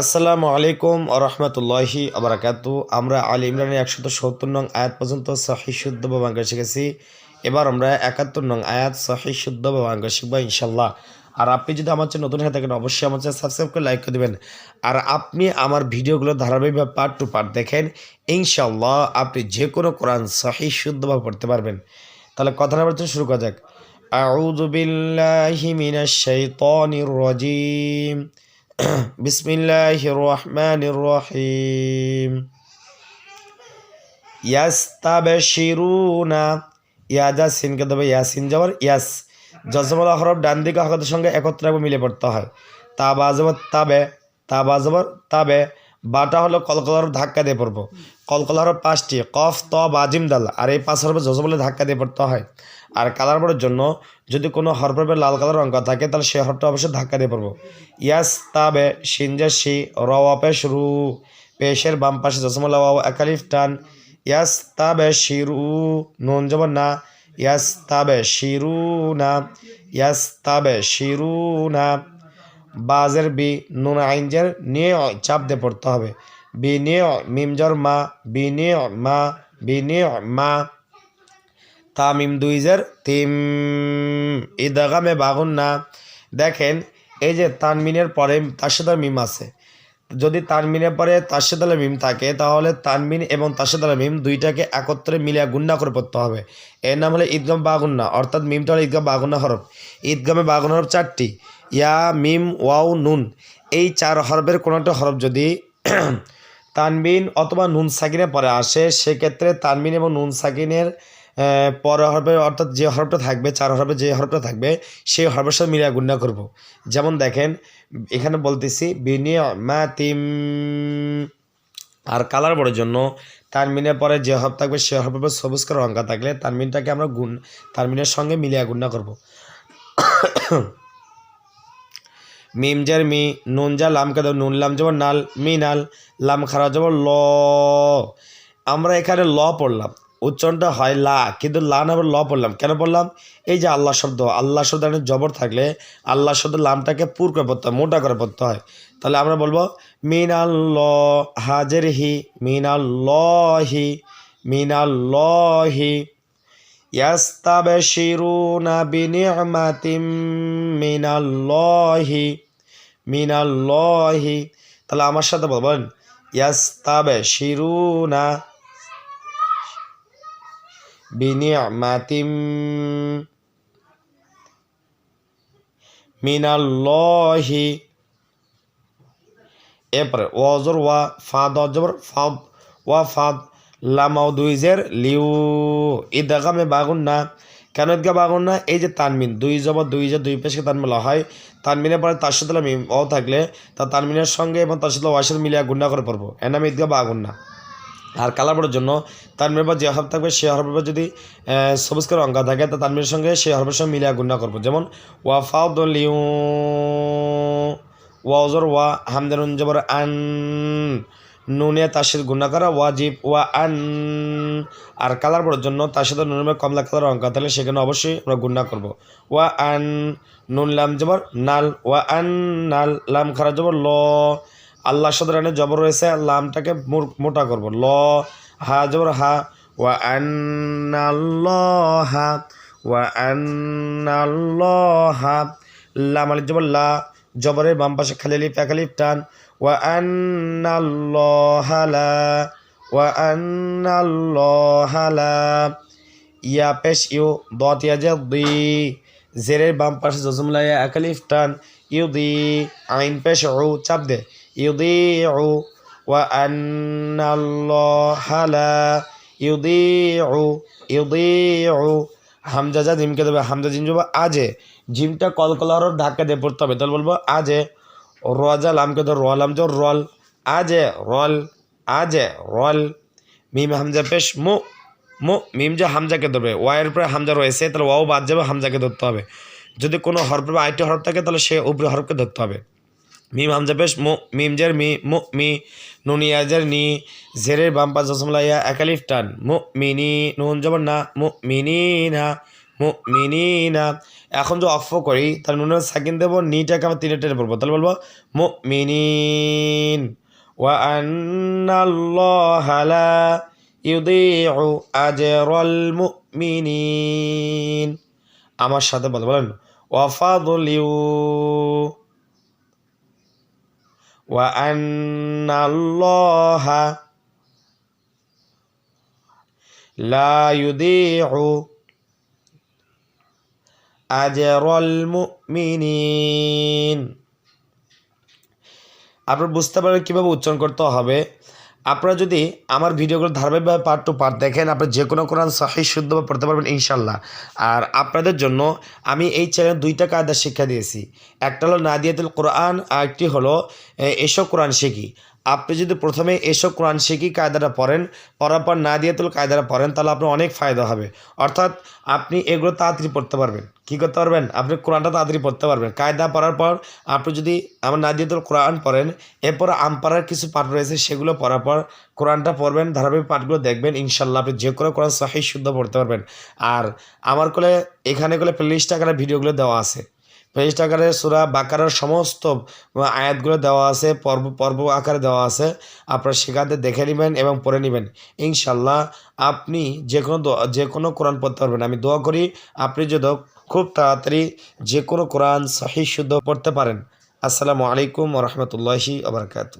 আসসালামু আলাইকুম রহমতুল্লাহি আবরাকাত আমরা আল ইমরানের একশত সত্তর নং আয়াত পর্যন্ত সহি শুদ্ধ ভবাঙ্গ শিখেছি। এবার আমরা একাত্তর নং আয়াত সহি শুদ্ধ ভবাঙ্গ শিখব ইনশাল্লাহ আর আপনি যদি আমার চেয়ে নতুন হয়ে থাকেন, অবশ্যই আমার চেয়ে সাবস্ক্রাইব করে লাইক করে দেবেন। আর আপনি আমার ভিডিওগুলো ধারাবাহিকভাবে পার্ট টু পার্ট দেখেন ইনশাল্লাহ আপনি যে কোনো কোরআন সাহি শুদ্ধভাবে পড়তে পারবেন। তাহলে কথা না বলতে শুরু করা যাক। আউযু বিল্লাহি রাজিম। بسم الله الرحمن الرحيم ইয়াস্তাবেশিরুনা ইয়াজা সিনকে দেবে ইয়াসিন যাবার ইয়াস জজমলা হরফ ডান দিকে হরফের সঙ্গে একত্রে একবার মিলে পড়তে হয় তা বাজবর তাবে তা বাজবর তাবে বাটা হলো কলকলা হরফ ধাক্কা দিয়ে পড়ব। কলকলা হরফ পাঁচটি, কফ ত বাজিম দাল। আর এই পাঁচ হরফে বলে ধাক্কা দিয়ে পড়তে হয়। আর কালার পড়ার জন্য যদি কোনো হরফে লাল কালার অঙ্ক থাকে, তাহলে সেই হরফটা অবশ্যই ধাক্কা দিয়ে পড়ব। ইয়াস, তাবে সিনজা সি রওয়া পেশ রু পেশের বাম পাশে জসমলা একালিফ, টান। ইয়াস, তাবে শিরু নুন জবর না। ইয়াস, তাবে শিরু না। ইয়াস, তাবে শিরু না। বাজের বি, নুন আইনজের নিয়ে চাপ দিয়ে পড়তে হবে। বি নিয়ে মিমজর মা, বি নিয়ে মা, বি নিয়ে মা। তামিম দুইজের তিম, ইদাগামে বাগুন না। দেখেন, এই যে তানমিনের পরে তার মিম আছে। যদি তানমিনের পরে তাসেদালে মিম থাকে, তাহলে তানমিন এবং তাসেদালে মিম দুইটাকে একত্রে মিলিয়ে গুন্না করে পড়তে হবে। এর নাম হলো ঈদগাম বাগুন্না, অর্থাৎ মিমটা হলো ঈদগাম বাগুন্না হরফ। ঈদগামে বাগুন হরফ চারটি। ইয়া, মিম, ওয়াও, নুন। এই চার হরফের কোনো একটা হরফ যদি তানবিন অথবা নুন সাকিনের পরে আসে, সেক্ষেত্রে তানবিন এবং নুন সাকিনের পর হরফে অর্থাৎ যে হরফটা থাকবে, চার হরফে যে হরফটা থাকবে, সেই হরফের সাথে মিলিয়ে গুণা করব। যেমন দেখেন, এখানে বলতেছি বিনিয় মা তিম আর কালার বড়ের জন্য তানমিনের পরে যে হরফ থাকবে, সে হরফের সবুজ করে অঙ্কা থাকলে তানমিনটাকে আমরা গুণ তানমিনের সঙ্গে মিলিয়ে গুণা করব। মিম জার মি, নুন যা লাম কেদ, নুন লাম যাব নাল, মি নাল, লাম খারা যাব ল। আমরা এখানে ল পড়লাম। উচ্চারণটা হয় লা, কিন্তু লা না ল পড়লাম। কেন পড়লাম? এই যে আল্লাহ শব্দ আল্লাহ শব্দ এখানে জবর থাকলে আল্লাহ শব্দ লামটাকে পুর করে পড়তে হয়, মোটা করে পড়তে হয়। তাহলে আমরা বলব মিন আল্ল হাজের হি মিন আল্লহি মিন আল্লহি ইয়াস্তাবেশিরুনা বিনি'মাতিম মিনাল্লাহি মিনাল্লাহি। তাহলে আমার সাথে বলবেন ইয়াস্তাবেশিরুনা বিনি'মাতিম মিনাল্লাহি। এরপরে ওয়াজর ওয়া ফাদ অজবর ফাদ, ওয়া ফাদ লামাও দুইজের লিউ, ইদাগামে বাগুন না কেন ঈদগা বাগুন না এই যে তানমিন, দুই জবর দুই যে দুই পেশকে তানমিন হয়। তানমিনের পরে তার সাথে মিম ও থাকলে তা তানমিনের সঙ্গে এবং তার সাথে ওয়াশের মিলিয়া গুন্ডা করে পড়ব। এর নামে ঈদগা বাগুন না আর কালার জন্য তানমিনের পর যে হরফ থাকবে সে হরফের যদি সবুজ করে অঙ্কা থাকে, তা তানমিনের সঙ্গে সেই হরফের সঙ্গে মিলিয়া গুন্ডা করব। যেমন ওয়াফাউদ লিউ ওয়াজর ওয়া হামদানুন জবর আন নুনে তাসির গুণা করা ওয়াজিব ওয়া আন। আর কালার পড়ার জন্য তার সাথে নুনের কমলা কালার অঙ্কা তাহলে সেখানে অবশ্যই আমরা গুণা করব। ওয়া আন, নুন, লাম, জবর, নাল। ওয়া আন, নাল, লাম, খারা, জবর, ল। আল্লাহ সদরানে জবর রয়েছে, লামটাকে মোটা করব। ল, হা, জবর, হা। ওয়া আন হা ওয়া আন হা লাম আলি জবর, লা। জবরের বাম পাশে খালি লিপ একালিপ টান। وأن الله لا وأن الله لا ইয়া পেশ ইউ দত ইয়াজে দি জেরের বাম পাশে জজমলা ইয়া একালিফ টান ইউ দি আইন পেশ উ চাপ দে ইউ দি উ ওয়া আন্নাল্লাহ লা ইউদিউ ইউদিউ হামজা যা জিমকে দেবে হামজা জিম যাবো আজে জিমটা কলকলার ধাক্কা দিয়ে পড়তে হবে তাহলে বলবো আজে রজা লামকে ধর র লাম জোর রল আজে রল আজে রল মিম হামজা পেশ, মু মু, মিম যে হামজাকে ধরবে। ওয়াইয়ের উপরে হামজা রয়েছে, তাহলে ওয়াও বাদ যাবে, হামজাকে ধরতে হবে। যদি কোনো হরফে আইটি হরফ থাকে, তাহলে সে উপরে হরফকে ধরতে হবে। মিম হামজা পেশ, মু, মিম জের, মি, মু, মি, নুনি আজের নি, জেরের বাম পাঁচ জসমলা ইয়া একালিফ টান। মু মিনি নুন জবর না, মু মিনি না। মুমিনিনা। এখন যে অফ করি, তাহলে নুনের সাকিন দেবো, নিটাকে আমরা তিনে টেনে পড়ব। তাহলে বলব, মুমিনিন। মুমিনিন। আমার সাথে বলে, বলেন ওয়াফাদলিউ ওয়া আন্নাল্লাহা লা ইউদিউ আজরাল মুমিনিন আপনারা বুঝতে পারবেন কীভাবে উচ্চারণ করতে হবে। আপনারা যদি আমার ভিডিওগুলো ধারাবাহিকভাবে পার্ট টু পার্ট দেখেন আপনারা যে কোনো কোরআন সহি শুদ্ধভাবে পড়তে পারবেন ইনশাল্লাহ আর আপনাদের জন্য আমি এই চ্যানেলে দুইটা কায়দা শিক্ষা দিয়েছি। একটা হলো নাদিয়াতুল কোরআন, আর একটি হলো এসো কোরআন শিখি। আপনি যদি প্রথমে এসব কোরআন শিখি কায়দাটা পড়েন, পড়ার পর নাদিয়াতুল কায়দাটা পড়েন, তাহলে আপনার অনেক ফায়দা হবে। অর্থাৎ আপনি এগুলো তাড়াতাড়ি পড়তে পারবেন। কী করতে পারবেন? আপনি কোরআনটা তাড়াতাড়ি পড়তে পারবেন। কায়দা পড়ার পর আপনি যদি আমার না নাদিয়াতুল কোরআন পড়েন, এরপর আমপাড়ার কিছু পাঠ রয়েছে সেগুলো পড়ার পর কোরআনটা পড়বেন, ধারাবাহিক পাঠগুলো দেখবেন, ইনশাল্লাহ আপনি যে কোনো কোরআন সাহি, শুদ্ধ পড়তে পারবেন। আর আমার কোলে, এখানে কোলে প্লেলিস্ট আকারে ভিডিওগুলো দেওয়া আছে। প্লেলিস্ট আকারে সুরা বাকারার সমস্ত আয়াতগুলো দেওয়া আছে, পর্ব পর্ব আকারে দেওয়া আছে। আপনারা সেখানে দেখে নেবেন এবং পড়ে নেবেন। ইনশাল্লাহ আপনি যে কোনো যে কোনো কোরআন পড়তে পারবেন। আমি দোয়া করি আপনি যদি খুব তাড়াতাড়ি যে কোনো কোরআন সাহি, শুদ্ধ পড়তে পারেন। আসসালামু আলাইকুম রহমতুল্লাহি আবরকাত